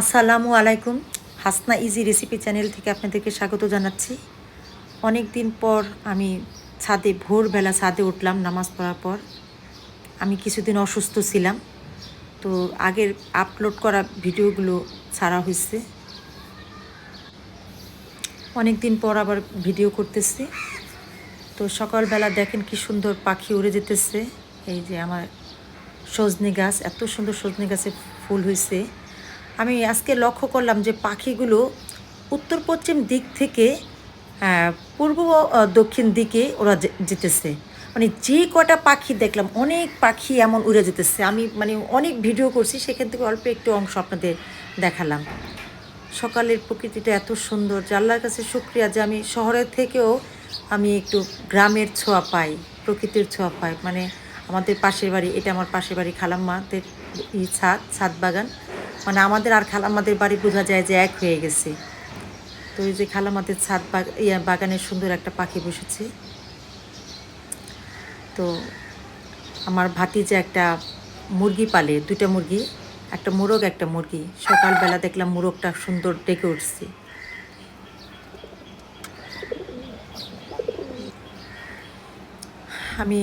আসসালামু আলাইকুম। Hasna easy recipe channel থেকে আপনাদেরকে স্বাগত জানাচ্ছি। অনেক দিন পর আমি ছাদে, ভোরবেলা ছাদে উঠলাম নামাজ পড়ার পর। আমি কিছুদিন অসুস্থ ছিলাম। তো আগের আপলোড করা ভিডিওগুলো ছাড়া হয়েছে। অনেক দিন পর আবার ভিডিও করতেছি। তো সকালবেলা দেখেন কি সুন্দর পাখি উড়ে যেতেছে। এই যে আমার সজনে গাছ, এত সুন্দর সজনে গাছে ফুল হয়েছে। আমি আজকে লক্ষ্য করলাম যে পাখিগুলো উত্তর পশ্চিম দিক থেকে পূর্ব দক্ষিণ দিকে ওরা যেতেছে। মানে যে কটা পাখি দেখলাম, অনেক পাখি এমন উড়ে যেতেছে। আমি মানে অনেক ভিডিও করছি, সেখান থেকে অল্প একটু অংশ আপনাদের দেখালাম। সকালের প্রকৃতিটা এত সুন্দর যে আল্লাহর কাছে শুক্রিয়া যে আমি শহরের থেকেও আমি একটু গ্রামের ছোঁয়া পাই, প্রকৃতির ছোঁয়া পাই। মানে আমাদের পাশের বাড়ি, এটা আমার পাশের বাড়ি খালাম্মাদের ছাদ ছাদ বাগান। মানে আমাদের আর খালাম্মাদের বাড়ি বোঝা যায় যে এক হয়ে গেছে। তো এই যে খালাম্মাদের ছাদ ইয়া বাগানের সুন্দর একটা পাখি বসেছে। তো আমার ভাতি যে একটা মুরগি পালে, দুইটা মুরগি, একটা মোরগ, একটা মুরগি। সকালবেলা দেখলাম মোরগটা সুন্দর ডেকে উঠছে। আমি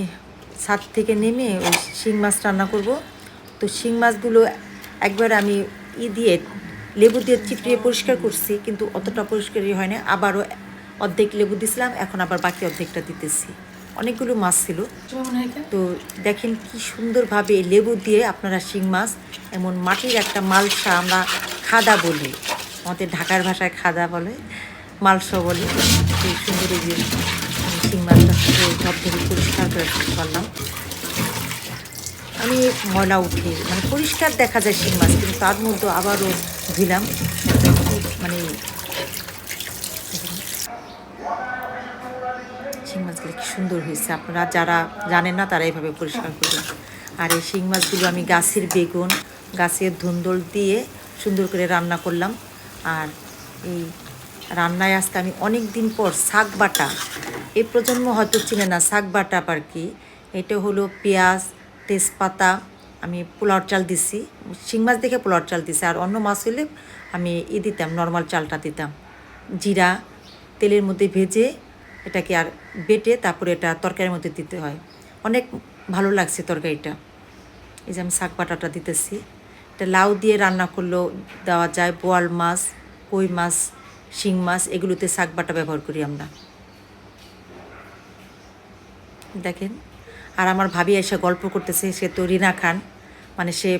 ছাদ থেকে নেমে ওই শিং মাছ রান্না করব। তো শিং মাছগুলো একবার আমি ই দিয়ে লেবু দিয়ে চিপড়িয়ে পরিষ্কার করছি কিন্তু অতটা পরিষ্কারই হয় না। আবারও অর্ধেক লেবু দিছিলাম এখন আবার বাকি অর্ধেকটা দিতেছি। অনেকগুলো মাছ ছিল। তো দেখেন কি সুন্দরভাবে লেবু দিয়ে আপনারা শিং মাছ এমন মাটির একটা মালসা আমরা খাদা বলি। আমাদের ঢাকার ভাষায় খাদা বলে মালসা বলে। সেই সুন্দর এই যে শিং মাছটা সব ধরে পরিষ্কার করে রাখতে আমি ময়লা উঠে। মানে পরিষ্কার দেখা যায় শিং মাছ, কিন্তু তার মধ্যে আবারও ধুলাম মানে শিং মাছগুলো কি সুন্দর হয়েছে। আপনারা যারা জানেন না, তারা এইভাবে পরিষ্কার করবেন। আর এই শিং মাছগুলো আমি গাছের বেগুন, গাছের ধুন্দল দিয়ে সুন্দর করে রান্না করলাম। আর এই রান্নায় আজকে আমি অনেক দিন পর শাক বাটা। এই প্রজন্ম হয়তো চিনে না, শাক বাটা আর কি? এটা হলো পেঁয়াজ তেজপাতা আমি পোলাওর চাল দিছি, শিং মাছ দেখে পোলাওর চাল দিছি, আর অন্য মাছ হলে আমি ই দিতাম নর্মাল চালটা দিতাম। জিরা, তেলের মধ্যে ভেজে এটাকে আর বেটে তারপরে এটা তরকারির মধ্যে দিতে হয়। অনেক ভালো লাগছে তরকারিটা। এই যে আমি শাক বাটাটা দিতেছি। এটা লাউ দিয়ে রান্না করলেও দেওয়া যায়, বোয়াল মাছ, কই মাছ, শিং মাছ, এগুলোতে শাক বাটা ব্যবহার করি আমরা। দেখেন। আর আমার ভাবি এসে গল্প করতেছে, সে তো রিনা খান। মানে সে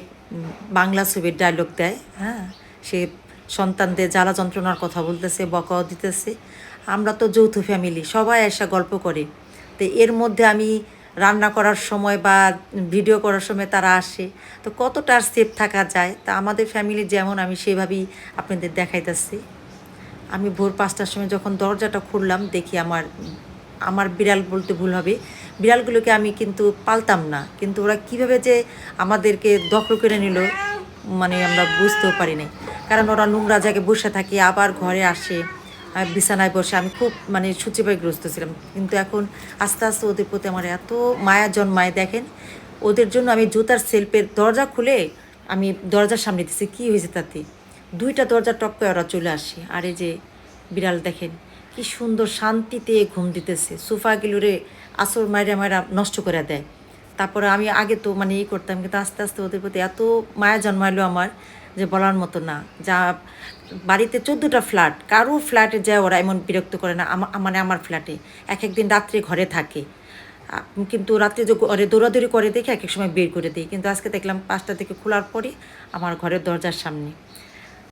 বাংলা ছবির ডায়লগ দেয় হ্যাঁ? সে সন্তানদের জ্বালা যন্ত্রণার কথা বলতেছে, বকাও দিতেছে। আমরা তো যৌথ ফ্যামিলি সবাই এসে গল্প করে। তো এর মধ্যে আমি রান্না করার সময় বা ভিডিও করার সময় তারা আসে। তো কতটা সেফ থাকা যায়? তা আমাদের ফ্যামিলি যেমন, আমি সেভাবেই আপনাদের দেখাইতেছি। আমি ভোর পাঁচটার সময় যখন দরজাটা খুললাম, দেখি আমার আমার বিড়াল বলতে ভুল হবে। বিড়ালগুলোকে আমি কিন্তু পালতাম না। কিন্তু ওরা কীভাবে যে আমাদেরকে দখল করে নিল মানে আমরা বুঝতেও পারি নাই। কারণ ওরা নোংরা জায়গায় বসে থাকে, আবার ঘরে আসে বিছানায় বসে। আমি খুব মানে সূচিবায়গ্রস্ত ছিলাম। কিন্তু এখন আস্তে আস্তে ওদের প্রতি আমার এত মায়া জন্মায়, দেখেন। ওদের জন্য আমি জুতার সেলফের দরজা খুলে আমি দরজার সামনে দিছি। কী হয়েছে তাতে? দুইটা দরজা টপ করে ওরা চলে আসে। আর এই যে বিড়াল, দেখেন। কি সুন্দর শান্তিতে ঘুম দিতেছে। সোফাগুলোরে আসর মায়েরা মায়েরা নষ্ট করে দেয়। তারপরে আমি আগে তো মানে ই করতাম, কিন্তু আস্তে আস্তে ওদের প্রতি এত মায়া জন্মাইলো আমার যে বলার মতো না। যা বাড়িতে চোদ্দোটা ফ্ল্যাট, কারও ফ্ল্যাটে যায় ওরা এমন বিরক্ত করে না মানে আমার ফ্ল্যাটে। এক একদিন রাত্রে ঘরে থাকে। কিন্তু রাত্রে যে ঘরে দৌড়াদৌড়ি করে দেখে এক এক সময় বের করে দিই। কিন্তু আজকে দেখলাম পাঁচটা থেকে খোলার পরে আমার ঘরের দরজার সামনে।